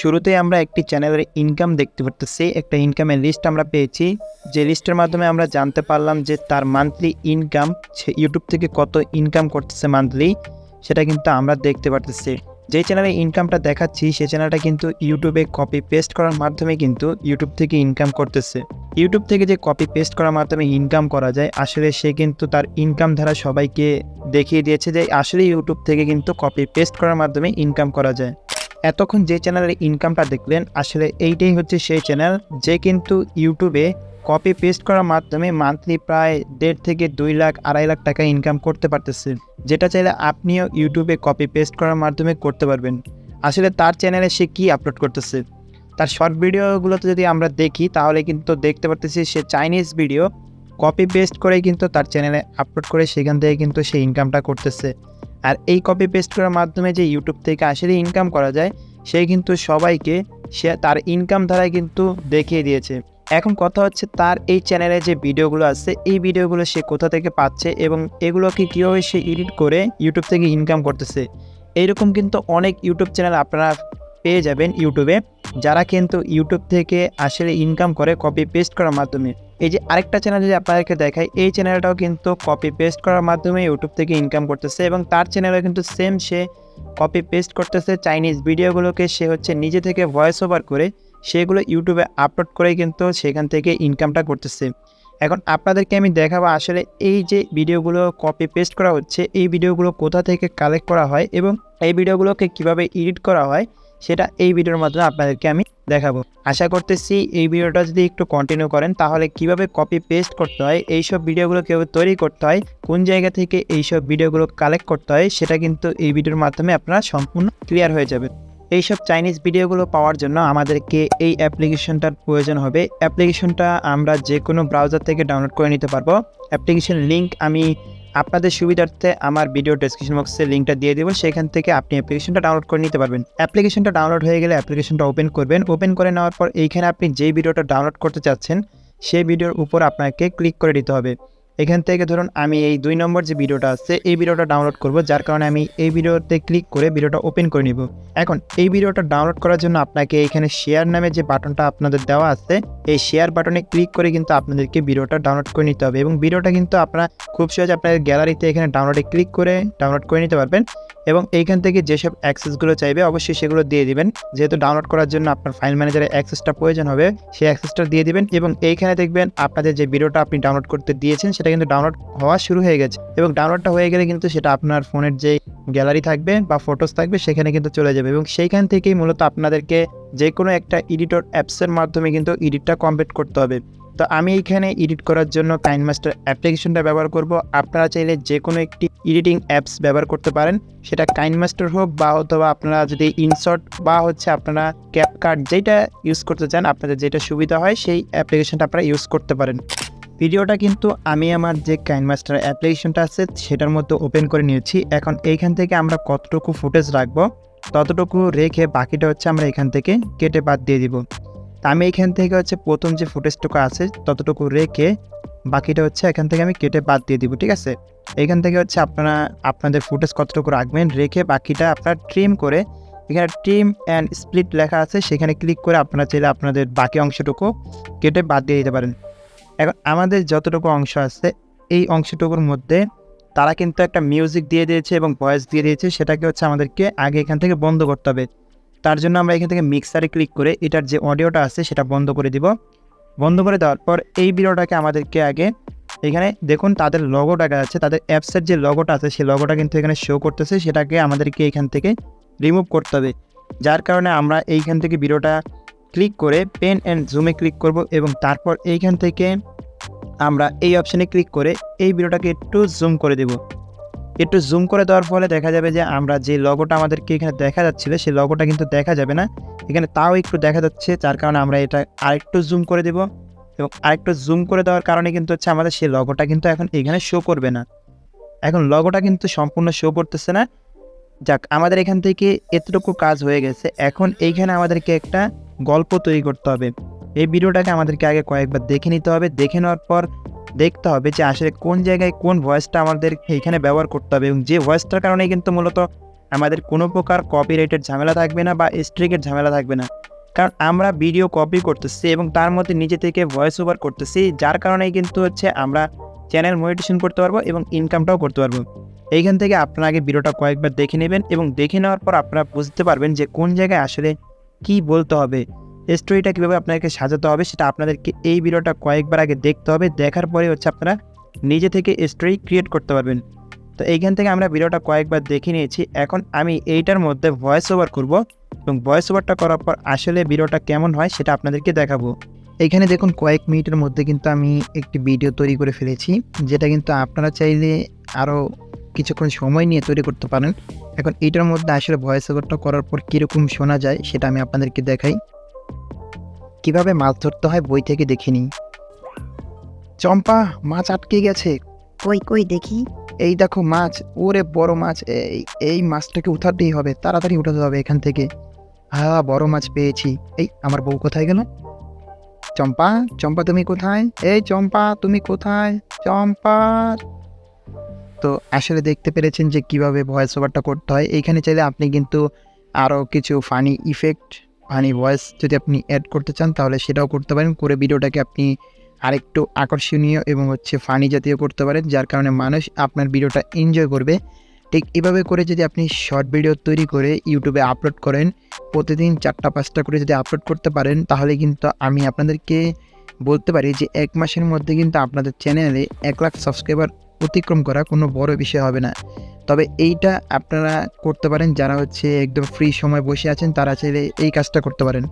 শুরুতেই আমরা একটি চ্যানেলের ইনকাম দেখতে পারতেছি। একটা ইনকামের লিস্ট আমরা পেয়েছি। যে লিস্টের মাধ্যমে আমরা জানতে পারলাম যে তার মান্থলি ইনকাম সে ইউটিউব থেকে কত ইনকাম করতেছে মান্থলি সেটা কিন্তু আমরা দেখতে পারতেছি। যে চ্যানেলে ইনকামটা দেখাচ্ছি, সে চ্যানেলটা কিন্তু ইউটিউবে কপি পেস্ট করার মাধ্যমে কিন্তু ইউটিউব থেকে ইনকাম করতেছে। ইউটিউব থেকে যে কপি পেস্ট করার মাধ্যমে ইনকাম করা যায়, আসলে সে কিন্তু তার ইনকাম ধারা সবাইকে দেখিয়ে দিয়েছে যে আসলে ইউটিউব থেকে কিন্তু কপি পেস্ট করার মাধ্যমে ইনকাম করা যায়। এতক্ষণ যে চ্যানেলের ইনকামটা দেখলেন, আসলে এইটাই হচ্ছে সেই চ্যানেল যে কিন্তু ইউটিউবে কপি পেস্ট করার মাধ্যমে মান্থলি প্রায় দেড় থেকে দুই লাখ, আড়াই লাখ টাকা ইনকাম করতে পারতেছে। যেটা চাইলে আপনিও ইউটিউবে কপি পেস্ট করার মাধ্যমে করতে পারবেন। আসলে তার চ্যানেলে সে কী আপলোড করতেছে? তার শর্ট ভিডিওগুলোতে যদি আমরা দেখি, তাহলে কিন্তু দেখতে পারতেছি সে চাইনিজ ভিডিও কপি পেস্ট করে কিন্তু তার চ্যানেলে আপলোড করে সেখান থেকে কিন্তু সে ইনকামটা করতেছে। আর এই কপি পেস্ট করার মাধ্যমে যে ইউটিউব থেকে আসলে ইনকাম করা যায়, সে কিন্তু সবাইকে সে তার ইনকাম ধারায় কিন্তু দেখিয়ে দিয়েছে। এখন কথা হচ্ছে তার এই চ্যানেলে যে ভিডিওগুলো আছে, এই ভিডিওগুলো সে কোথা থেকে পাচ্ছে এবং এগুলোকে কীভাবে সে এডিট করে ইউটিউব থেকে ইনকাম করতেছে। এইরকম কিন্তু অনেক ইউটিউব চ্যানেল আপনারা পেয়ে যাবেন ইউটিউবে যারা কিন্তু ইউটিউব থেকে আসলে ইনকাম করে কপি পেস্ট করার মাধ্যমে। এই যে আরেকটা চ্যানেল যদি আপনাদেরকে দেখায় এই চ্যানেলটাও কিন্তু কপি পেস্ট করার মাধ্যমে ইউটিউব থেকে ইনকাম করতেছে এবং তার চ্যানেলে কিন্তু সেম সে কপি পেস্ট করতেছে চাইনিজ ভিডিওগুলোকে সে হচ্ছে নিজে থেকে ভয়েস ওভার করে সেগুলো ইউটিউবে আপলোড করে কিন্তু সেখান থেকে ইনকামটা করতেছে। এখন আপনাদেরকে আমি দেখাবো আসলে এই যে ভিডিওগুলো কপি পেস্ট করা হচ্ছে, এই ভিডিওগুলো কোথা থেকে কালেক্ট করা হয় এবং এই ভিডিওগুলোকে কীভাবে এডিট করা হয়, সেটা এই ভিডিওর মাধ্যমে আপনাদেরকে আমি দেখাবো। আশা করতেছি এই ভিডিওটা যদি একটু কন্টিনিউ করেন, তাহলে কীভাবে কপি পেস্ট করতে হয়, এইসব ভিডিওগুলো কীভাবে তৈরি করতে হয়, কোন জায়গা থেকে এইসব ভিডিওগুলো কালেক্ট করতে হয়, সেটা কিন্তু এই ভিডিওর মাধ্যমে আপনারা সম্পূর্ণ ক্লিয়ার হয়ে যাবে এইসব চাইনিজ ভিডিওগুলো পাওয়ার জন্য আমাদেরকে এই অ্যাপ্লিকেশনটার প্রয়োজন হবে। অ্যাপ্লিকেশনটা আমরা যে কোনো ব্রাউজার থেকে ডাউনলোড করে নিতে পারব। অ্যাপ্লিকেশন লিঙ্ক আমি আপনাদের সুবিধার্থে আমার ভিডিও ডেসক্রিপশন বক্সে লিঙ্কটা দিয়ে দেবো, সেখান থেকে আপনি অ্যাপ্লিকেশনটা ডাউনলোড করে নিতে পারবেন। অ্যাপ্লিকেশনটা ডাউনলোড হয়ে গেলে অ্যাপ্লিকেশনটা ওপেন করবেন। ওপেন করে নেওয়ার পর এইখানে আপনি যেই ভিডিওটা ডাউনলোড করতে চাচ্ছেন, সেই ভিডিওর উপর আপনাকে ক্লিক করে দিতে হবে। এখান থেকে ধরুন আমি এই দুই নম্বর যে ভিডিওটা আছে, এই ভিডিওটা ডাউনলোড করব, যার কারণে আমি এই ভিডিওতে ক্লিক করে ভিডিওটা ওপেন করে নিব। এখন এই ভিডিওটা ডাউনলোড করার জন্য আপনাকে এখানে শেয়ার নামে যে বাটনটা আপনাদের দেওয়া আছে এই শেয়ার বাটনে ক্লিক করে কিন্তু আপনাদেরকে ভিডিওটা ডাউনলোড করে নিতে হবে এবং ভিডিওটা কিন্তু আপনারা খুব সহজে আপনাদের গ্যালারিতে এখানে ডাউনলোডে ক্লিক করে ডাউনলোড করে নিতে পারবেন এবং এইখান থেকে যেসব অ্যাক্সেসগুলো চাইবে অবশ্যই সেগুলো দিয়ে দিবেন। যেহেতু ডাউনলোড করার জন্য আপনার ফাইল ম্যানেজারের অ্যাক্সেসটা প্রয়োজন হবে, সেই অ্যাক্সেসটা দিয়ে দিবেন এবং এইখানে দেখবেন আপনাদের যে ভিডিওটা আপনি ডাউনলোড করতে দিয়েছেন সেটা কিন্তু ডাউনলোড হওয়া শুরু হয়ে গেছে এবং ডাউনলোডটা হয়ে গেলে কিন্তু সেটা আপনার ফোনের যে গ্যালারি থাকবে বা ফটোস থাকবে সেখানে কিন্তু চলে যাবে এবং সেইখান থেকেই মূলত আপনাদেরকে যে কোনো একটা এডিটর অ্যাপসের মাধ্যমে কিন্তু এডিটটা কমপ্লিট করতে হবে। তো আমি এইখানে এডিট করার জন্য কাইন মাস্টার অ্যাপ্লিকেশনটা ব্যবহার করব। আপনারা চাইলে যে কোনো একটি এডিটিং অ্যাপস ব্যবহার করতে পারেন। সেটা কাইন মাস্টার হোক বা অথবা আপনারা যদি ইনশর্ট বা হচ্ছে আপনারা ক্যাপ কার্ড যেটা ইউজ করতে চান, আপনাদের যেটা সুবিধা হয় সেই অ্যাপ্লিকেশনটা আপনারা ইউজ করতে পারেন। ভিডিওটা কিন্তু আমি আমার যে কাইন মাস্টার অ্যাপ্লিকেশনটা আছে, সেটার মধ্যে ওপেন করে নিয়েছি। এখন এইখান থেকে আমরা কতটুকু ফুটেজ রাখব? ততটুকু রেখে বাকিটা হচ্ছে আমরা এখান থেকে কেটে বাদ দিয়ে দিব। তা আমি এখান থেকে হচ্ছে প্রথম যে ফুটেজটুকু আছে ততটুকু রেখে বাকিটা হচ্ছে এখান থেকে আমি কেটে বাদ দিয়ে দিব, ঠিক আছে? এখান থেকে হচ্ছে আপনারা, আপনাদের ফুটেজ কতটুকু রাখবেন রেখে বাকিটা আপনারা ট্রিম করে এখানে ট্রিম অ্যান্ড স্প্লিট লেখা আছে, সেখানে ক্লিক করে আপনারা চাইলে আপনাদের বাকি অংশটুকু কেটে বাদ দিয়ে দিতে পারেন। এখন আমাদের যতটুকু অংশ আছে, এই অংশটুকুর মধ্যে তারা কিন্তু একটা মিউজিক দিয়ে দিয়েছে এবং ভয়েস দিয়ে দিয়েছে, সেটাকে হচ্ছে আমাদেরকে আগে এখান থেকে বন্ধ করতে হবে। তার জন্য আমরা এখান থেকে মিক্সারে ক্লিক করে এটার যে অডিওটা আছে সেটা বন্ধ করে দিব। বন্ধ করে দেওয়ার পর এই ভিডিওটাকে আমাদেরকে আগে এখানে দেখুন তাদের লগো দেখা যাচ্ছে, তাদের অ্যাপসের যে লগোটা আছে সেই লগোটা কিন্তু এখানে শো করতেছে, সেটাকে আমাদেরকে এখান থেকে রিমুভ করতে হবে। যার কারণে আমরা এইখান থেকে ভিডিওটা ক্লিক করে পেন অ্যান্ড জুমে ক্লিক করব এবং তারপর এইখান থেকে আমরা এই অপশানে ক্লিক করে এই ভিডিওটাকে একটু জুম করে দেব। একটু জুম করে দেওয়ার ফলে দেখা যাবে যে আমরা যে লগোটা আমাদেরকে এখানে দেখা যাচ্ছিল, সেই লগোটা কিন্তু দেখা যাবে না। এখানে তাও একটু দেখা যাচ্ছে, যার কারণে আমরা এটা আরেকটু জুম করে দেব। এবং আরেকটু জুম করে দেওয়ার কারণে কিন্তু হচ্ছে আমাদের সেই লগোটা কিন্তু এখন এখানে শো করবে না। এখন লগোটা কিন্তু সম্পূর্ণ শো করতেছে না। যাক, আমাদের এখান থেকে এতটুকু কাজ হয়ে গেছে। এখন এইখানে আমাদেরকে একটা গল্প তৈরি করতে হবে। এই ভিডিওটাকে আমাদেরকে আগে কয়েকবার দেখে নিতে হবে। দেখে নেওয়ার পর দেখতে হবে যে আসলে কোন জায়গায় কোন ভয়েসটা আমাদের এইখানে ব্যবহার করতে হবে এবং যে ভয়েসটার কারণে কিন্তু মূলত আমাদের কোনো প্রকার কপিরাইটের ঝামেলা থাকবে না বা স্ট্রিকের ঝামেলা থাকবে না। কারণ আমরা ভিডিও কপি করতেছি এবং তার মধ্যে নিজে থেকে ভয়েস ওভার করতেছি, যার কারণেই কিন্তু হচ্ছে আমরা চ্যানেল মনিটেশন করতে পারব এবং ইনকামটাও করতে পারব। এইখান থেকে আপনারা আগে ভিডিওটা কয়েকবার দেখে নেবেন এবং দেখে নেওয়ার পর আপনারা বুঝতে পারবেন যে কোন জায়গায় আসলে কি বলতে হবে। স্টোরিটা কীভাবে আপনাকে সাজাতে হবে সেটা আপনাদেরকে এই ভিডিওটা কয়েকবার আগে দেখতে হবে, দেখার পরে হচ্ছে আপনারা নিজে থেকে স্টোরি ক্রিয়েট করতে পারবেন। তো এইখান থেকে আমরা ভিডিওটা কয়েকবার দেখে নিয়েছি। এখন আমি এইটার মধ্যে ভয়েস ওভার করব এবং ভয়েস ওভারটা করার পর আসলে ভিডিওটা কেমন হয় সেটা আপনাদেরকে দেখাবো। এখানে দেখুন কয়েক মিনিটের মধ্যে কিন্তু আমি একটি ভিডিও তৈরি করে ফেলেছি, যেটা কিন্তু আপনারা চাইলে আরও কিছুক্ষণ সময় নিয়ে তৈরি করতে পারেন। এখন এইটার মধ্যে আসলে ভয়েস ওভারটা করার পর কীরকম শোনা যায় সেটা আমি আপনাদেরকে দেখাই। কীভাবে মাছ ধরতে হয় বই থেকে দেখিনি চম্পা মাছ আটকে গেছে। কই কই দেখি? এই দেখো মাছ ওরে বড় মাছ এই এই মাছটাকে উঠাতেই হবে তাড়াতাড়ি উঠাতে হবে এখান থেকে। হ্যাঁ বড় মাছ পেয়েছি। এই আমার বউ কোথায় গেল? চম্পা চম্পা তুমি কোথায়? এই চম্পা তুমি কোথায়? চম্পা! তো আসলে দেখতে পেরেছেন যে কীভাবে ভয়েস ওভারটা করতে হয়। এইখানে চাইলে আপনি কিন্তু আরও কিছু ফানি ইফেক্ট ফানি ভয়েস যদি আপনি অ্যাড করতে চান, তাহলে সেটাও করতে পারেন। করে ভিডিওটাকে আপনি আরেকটু আকর্ষণীয় এবং হচ্ছে ফানি জাতীয় করতে পারেন, যার কারণে মানুষ আপনার ভিডিওটা এনজয় করবে। ঠিক এভাবে করে যদি আপনি শর্ট ভিডিও তৈরি করে ইউটিউবে আপলোড করেন, প্রতিদিন চারটা, পাঁচটা করে যদি আপলোড করতে পারেন, তাহলে কিন্তু আমি আপনাদেরকে বলতে পারি যে এক মাসের মধ্যে কিন্তু আপনাদের চ্যানেলে এক লাখ সাবস্ক্রাইবার অতিক্রম করা কোনো বড় বিষয় হবে না। তবে এইটা আপনারা করতে পারেন, যারা হচ্ছে একদম ফ্রি সময় বসে আছেন, তারা চাইলে এই কাজটা করতে পারেন।